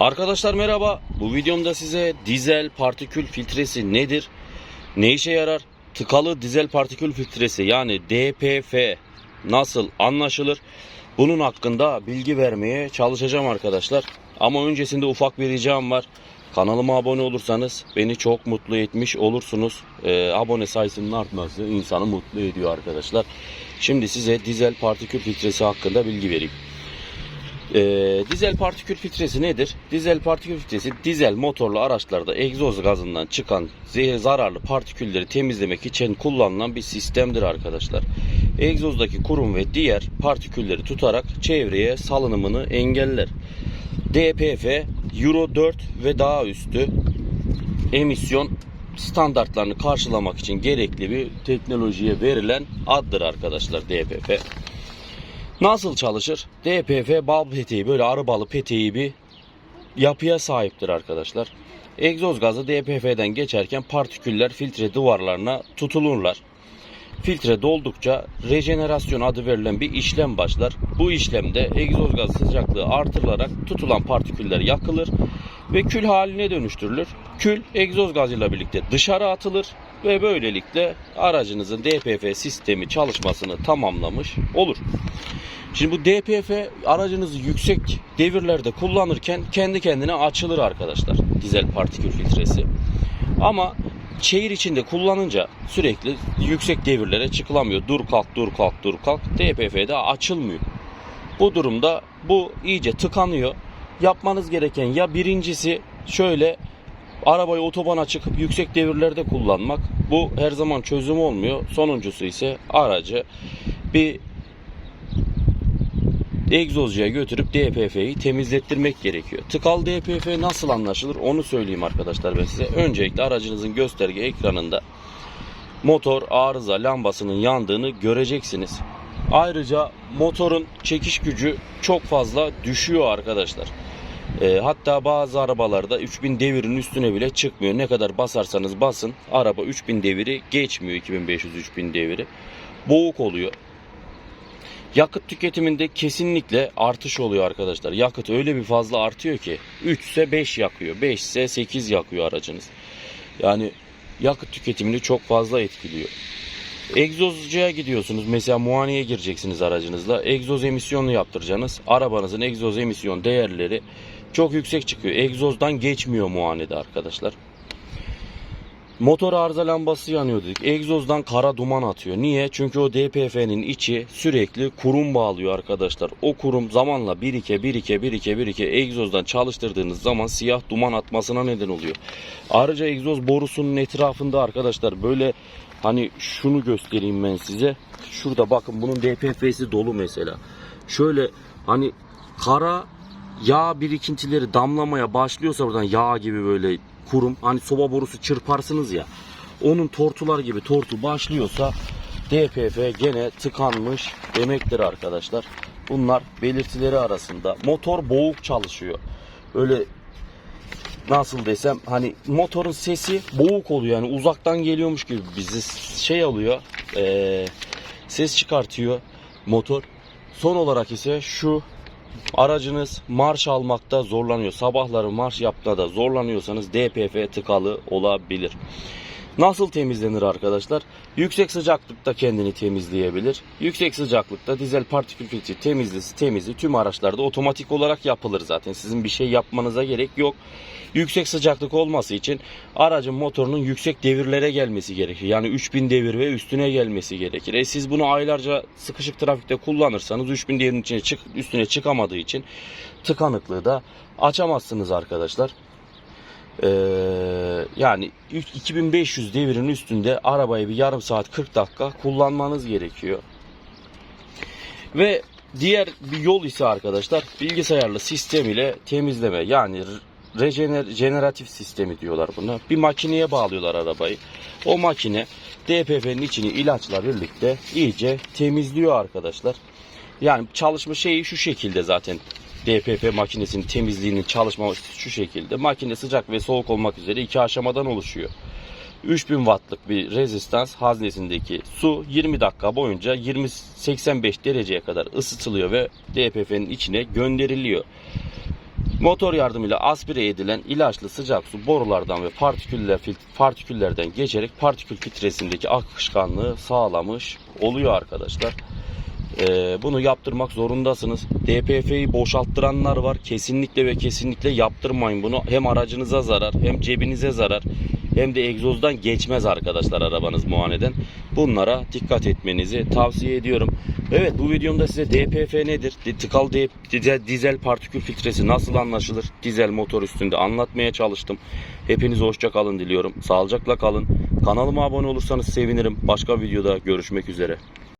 Arkadaşlar merhaba. Bu videomda size dizel partikül filtresi nedir? Ne işe yarar? Tıkalı dizel partikül filtresi yani DPF nasıl anlaşılır? Bunun hakkında bilgi vermeye çalışacağım arkadaşlar. Ama öncesinde ufak bir ricam var. Kanalıma abone olursanız beni çok mutlu etmiş olursunuz. Ee, abone sayısının artması insanı mutlu ediyor arkadaşlar. Şimdi size dizel partikül filtresi hakkında bilgi vereyim. Ee, dizel partikül filtresi nedir? Dizel partikül filtresi dizel motorlu araçlarda egzoz gazından çıkan zehir zararlı partikülleri temizlemek için kullanılan bir sistemdir arkadaşlar. Egzozdaki kurum ve diğer partikülleri tutarak çevreye salınımını engeller. DPF Euro 4 ve daha üstü emisyon standartlarını karşılamak için gerekli bir teknolojiye verilen addır arkadaşlar DPF. Nasıl çalışır? DPF bal peteği böyle arıbalı peteği bir yapıya sahiptir arkadaşlar. Egzoz gazı DPF'den geçerken partiküller filtre duvarlarına tutulurlar. Filtre doldukça rejenerasyon adı verilen bir işlem başlar. Bu işlemde egzoz gazı sıcaklığı artırılarak tutulan partiküller yakılır ve kül haline dönüştürülür. Kül egzoz gazıyla birlikte dışarı atılır ve böylelikle aracınızın DPF sistemi çalışmasını tamamlamış olur. Şimdi bu DPF aracınızı yüksek devirlerde kullanırken kendi kendine açılır arkadaşlar. Dizel partikül filtresi. Ama şehir içinde kullanınca sürekli yüksek devirlere çıkılamıyor. Dur kalk dur kalk dur kalk. DPF'de açılmıyor. Bu durumda bu iyice tıkanıyor. Yapmanız gereken ya birincisi şöyle arabayı otobana çıkıp yüksek devirlerde kullanmak. Bu her zaman çözüm olmuyor. Sonuncusu ise aracı bir egzozcuya götürüp DPF'yi temizlettirmek gerekiyor. Tıkalı DPF nasıl anlaşılır onu söyleyeyim arkadaşlar ben size. Öncelikle aracınızın gösterge ekranında motor arıza lambasının yandığını göreceksiniz. Ayrıca motorun çekiş gücü çok fazla düşüyor arkadaşlar. E, hatta bazı arabalarda 3000 devirin üstüne bile çıkmıyor. Ne kadar basarsanız basın araba 3000 deviri geçmiyor 2500-3000 deviri. Boğuk oluyor. Yakıt tüketiminde kesinlikle artış oluyor arkadaşlar. Yakıt öyle bir fazla artıyor ki 3 ise 5 yakıyor, 5 ise 8 yakıyor aracınız. Yani yakıt tüketimini çok fazla etkiliyor. Egzozcuya gidiyorsunuz. Mesela muayeneye gireceksiniz aracınızla. Egzoz emisyonu yaptıracaksınız. Arabanızın egzoz emisyon değerleri çok yüksek çıkıyor. Egzozdan geçmiyor muayenede arkadaşlar. Motor arıza lambası yanıyor dedik. Egzozdan kara duman atıyor. Niye? Çünkü o DPF'nin içi sürekli kurum bağlıyor arkadaşlar. O kurum zamanla birike birike birike birike egzozdan çalıştırdığınız zaman siyah duman atmasına neden oluyor. Ayrıca egzoz borusunun etrafında arkadaşlar böyle hani şunu göstereyim ben size. Şurada bakın bunun DPF'si dolu mesela. Şöyle hani kara yağ birikintileri damlamaya başlıyorsa buradan yağ gibi böyle kurum hani soba borusu çırparsınız ya onun tortular gibi tortu başlıyorsa DPF gene tıkanmış demektir arkadaşlar. Bunlar belirtileri arasında. Motor boğuk çalışıyor. Öyle nasıl desem hani motorun sesi boğuk oluyor yani uzaktan geliyormuş gibi bizi şey alıyor eee, ses çıkartıyor motor. Son olarak ise şu aracınız marş almakta zorlanıyor. Sabahları marş yapmada zorlanıyorsanız DPF tıkalı olabilir. Nasıl temizlenir arkadaşlar? Yüksek sıcaklıkta kendini temizleyebilir. Yüksek sıcaklıkta dizel partikül filtre temizlisi temizliği tüm araçlarda otomatik olarak yapılır zaten. Sizin bir şey yapmanıza gerek yok. Yüksek sıcaklık olması için aracın motorunun yüksek devirlere gelmesi gerekir. Yani 3000 devir ve üstüne gelmesi gerekir. E siz bunu aylarca sıkışık trafikte kullanırsanız 3000 devirin içine çık, üstüne çıkamadığı için tıkanıklığı da açamazsınız arkadaşlar. Ee, yani 2500 devirin üstünde arabayı bir yarım saat 40 dakika kullanmanız gerekiyor. Ve diğer bir yol ise arkadaşlar bilgisayarlı sistem ile temizleme yani rejeneratif sistemi diyorlar buna. Bir makineye bağlıyorlar arabayı. O makine DPF'nin içini ilaçla birlikte iyice temizliyor arkadaşlar. Yani çalışma şeyi şu şekilde zaten. DPF makinesinin temizliğinin çalışması şu şekilde. Makine sıcak ve soğuk olmak üzere iki aşamadan oluşuyor. 3000 wattlık bir rezistans haznesindeki su 20 dakika boyunca 20-85 dereceye kadar ısıtılıyor ve DPF'nin içine gönderiliyor. Motor yardımıyla aspire edilen ilaçlı sıcak su borulardan ve partiküller partiküllerden geçerek partikül filtresindeki akışkanlığı sağlamış oluyor arkadaşlar. Ee, bunu yaptırmak zorundasınız. DPF'yi boşalttıranlar var. Kesinlikle ve kesinlikle yaptırmayın bunu. Hem aracınıza zarar, hem cebinize zarar, hem de egzozdan geçmez arkadaşlar arabanız muayeneden. Bunlara dikkat etmenizi tavsiye ediyorum. Evet bu videomda size DPF nedir? Di- Tıkalı dizel, partikül filtresi nasıl anlaşılır? Dizel motor üstünde anlatmaya çalıştım. Hepinize hoşça kalın diliyorum. Sağlıcakla kalın. Kanalıma abone olursanız sevinirim. Başka videoda görüşmek üzere.